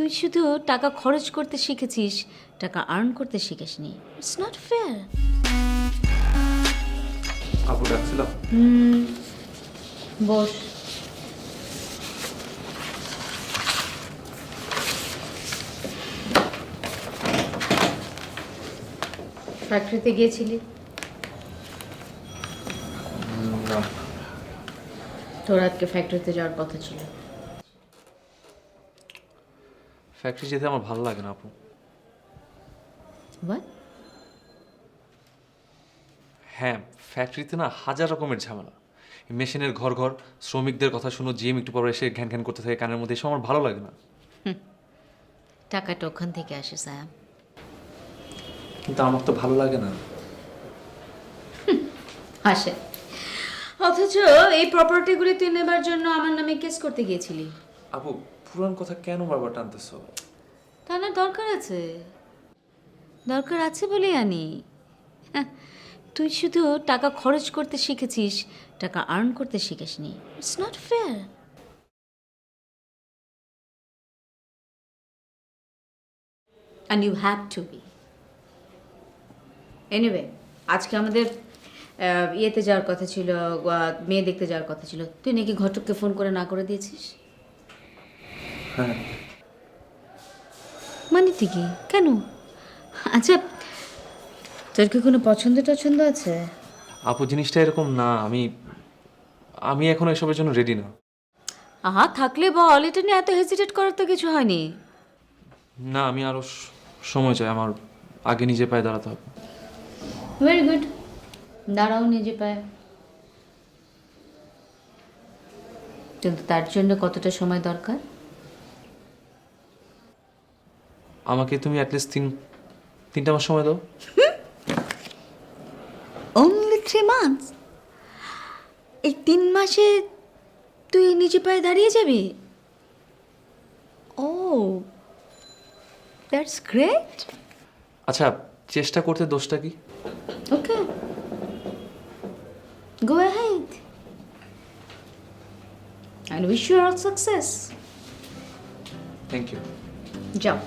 তুই শুধু টাকা খরচ করতে শিখেছিস টাকা আর্ন করতে শিখিসনি। ইটস নট ফেয়ার আপু ডাকছিল? বস। ফ্যাক্টরিতে গিয়েছিলি? তোর আজকে ফ্যাক্টরিতে যাওয়ার কথা ছিল। ফ্যাক্টরি যেতে আমার ভালো লাগে না আপু? হ্যাঁ ফ্যাক্টরিতে না হাজার রকমের ঝামেলা। মেশিনের ঘর ঘর শ্রমিকদের কথা শুনো জিএম একটু পর এসে ঘ্যান ঘ্যান করতে থাকে কানের মধ্যে এসব আমার ভালো লাগে না। টাকাটা ওখান থেকে আসে সায়াম। কিন্তু আমার তো ভালো লাগে না। আসে। অথচ এই প্রপার্টিগুলি তুই নেবার জন্য আমার নামে কেস করতে গিয়েছিলি। আপু পুরান কথা কেন বারবার টানতেছো? না দরকার আছে। দরকার আছে বলেই আনি। হ্যাঁ, তুই শুধু টাকা খরচ করতে শিখেছিস টাকা আর্ন করতে শিখিসনি। It's not fair and you have to be anyway আজকে আমাদের ইয়েতে যাওয়ার কথা ছিল মেয়ে দেখতে যাওয়ার কথা ছিল। তুই নাকি ঘটককে ফোন করে না করে দিয়েছিস? হ্যাঁ। মানে কি? কেন? আচ্ছা তোর কি কোনো পছন্দ টছন্দ আছে? আপু জিনিসটা এরকম না আমি আমি এখন এসবের জন্য রেডি না। আহা থাকলে বল এটা নিয়ে এত হেজিটেট করার তো কিছু হয়নি। না আমি আরও সময় চাই আমার আগে নিজে পায়ে দাঁড়াতে হবে। ভেরি গুড দাঁড়াও নিজে পায়। কিন্তু তার জন্য কতটা সময় দরকার? আমাকে তুমি অ্যাটলিস্ট তিন তিনটা মাস সময় দাও। অনলি থ্রি মান্থস এই তিন মাসে তুই নিজে পায়ে দাঁড়িয়ে যাবি? ও দ্যাটস গ্রেট আচ্ছা চেষ্টা করতে দোষটা কি? Okay go ahead. And wish you all success. Thank you যাও